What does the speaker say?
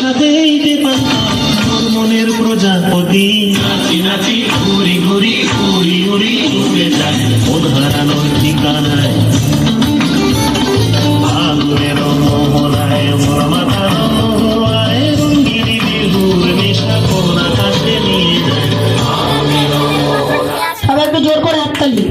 সাথেই দেবান তোর মনের প্রজাপতি নাচি নাচি, ঘুরি ঘুরি ঘুরি ঘুরি ঘুরে যায় মন হারানোর ঠিকানায়। মাথা মোহনায় রঙ্গিনী বিহুর নেশা কোন জোর করে হাততালি